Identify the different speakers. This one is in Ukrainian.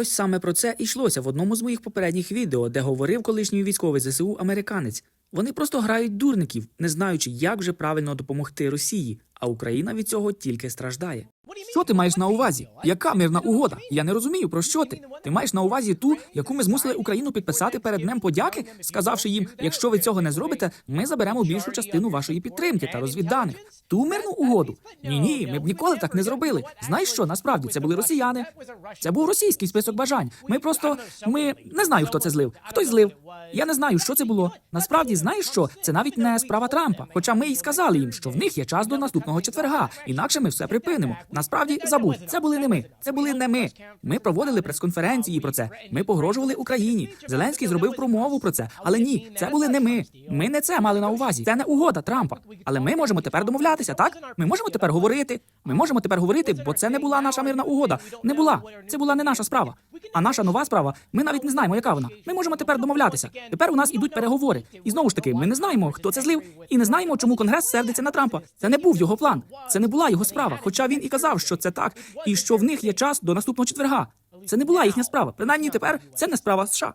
Speaker 1: ось саме про це йшлося в одному з моїх попередніх відео, де говорив колишній військовий ЗСУ американець. Вони просто грають дурників, не знаючи, як же правильно допомогти Росії, а Україна від цього тільки страждає.
Speaker 2: Що ти маєш на увазі? Яка мирна угода? Я не розумію, про що ти? Ти маєш на увазі ту, яку ми змусили Україну підписати перед днем подяки, сказавши їм, якщо ви цього не зробите, ми заберемо більшу частину вашої підтримки та розвідданих. Ту мирну угоду? Ні, ні, ми б ніколи так не зробили. Знаєш що? Насправді це були росіяни. Це був російський список бажань. Ми просто ми не знаю, хто це злив. Хтось злив. Я не знаю, що це було. Насправді, знаєш що? Це навіть не справа Трампа. Хоча ми й сказали їм, що в них є час до наступного четверга, інакше ми все припинимо. Насправді, забудь, це були не ми. Це були не ми. Ми проводили прес-конференції про це. Ми погрожували Україні. Зеленський зробив промову про це. Але ні, це були не ми. Ми не це мали на увазі. Це не угода Трампа. Але ми можемо тепер домовлятися, так? Ми можемо тепер говорити. Ми можемо тепер говорити, бо це не була наша мирна угода. Не була. Це була не наша справа. А наша нова справа, ми навіть не знаємо, яка вона. Ми можемо тепер домовлятися. Тепер у нас ідуть переговори. І знову ж таки, ми не знаємо, хто це злив, і не знаємо, чому конгрес сердиться на Трампа. Це не був його план. Це не була його справа. Хоча він і казав, що це так, і що в них є час до наступного четверга. Це не була їхня справа. Принаймні тепер це не справа США.